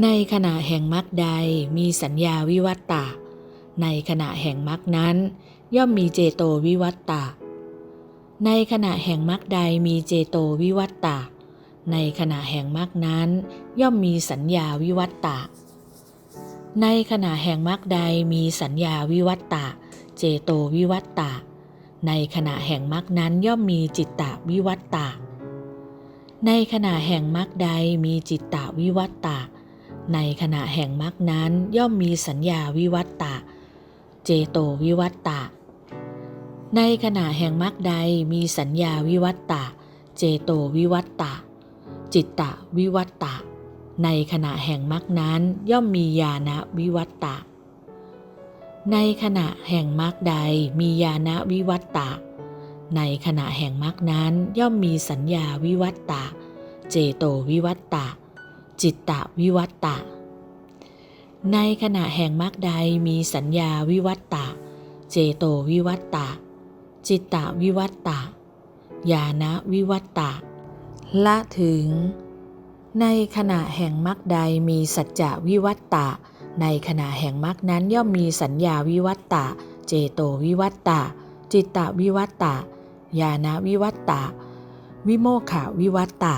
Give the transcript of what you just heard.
ในขณะแห่งมรรคใดมีสัญญาวิวัตตะ ในขณะแห่งมรรคนั้น ย่อมมีเจโตวิวัตตะ ในขณะแห่งมรรคใดมีเจโตวิวัตตะ ในขณะแห่งมรรคนั้น ย่อมมีสัญญาวิวัตตะ ในขณะแห่งมรรคใดมีสัญญาวิวัตตะ เจโตวิวัตตะ ในขณะแห่งมรรคนั้นย่อมมีจิตตวิวัตตะ ในขณะแห่งมรรคใดมีจิตตวิวัตตะ ในขณะแห่งมรรคนั้นย่อมมีสัญญาวิวัตตะ เจโตวิวัตตะ ในขณะแห่งมรรคใดมีสัญญาวิวัตตะ เจโตวิวัตตะ จิตตวิวัตตะ ในขณะแห่งมรรคนั้นย่อมมีญาณวิวัตตะ ในขณะแห่งมรรคใดมีญาณวิวัตตะ ในขณะแห่งมรรคนั้นย่อมมีสัญญาวิวัตตะ เจโตวิวัตตะ จิตตวิวัตตะ ในขณะแห่งมรรคใดมีสัญญาวิวัตตะ เจโตวิวัตตะ จิตตวิวัตตะ ญาณวิวัตตะ ละถึง ในขณะแห่งมรรคใดมีสัจจะวิวัตตะ ในขณะแห่งมรรคนั้นย่อมมีสัญญาวิวัตตะ เจโตวิวัตตะ จิตตวิวัตตะ ญาณวิวัตตะ วิโมขวิวัตตะ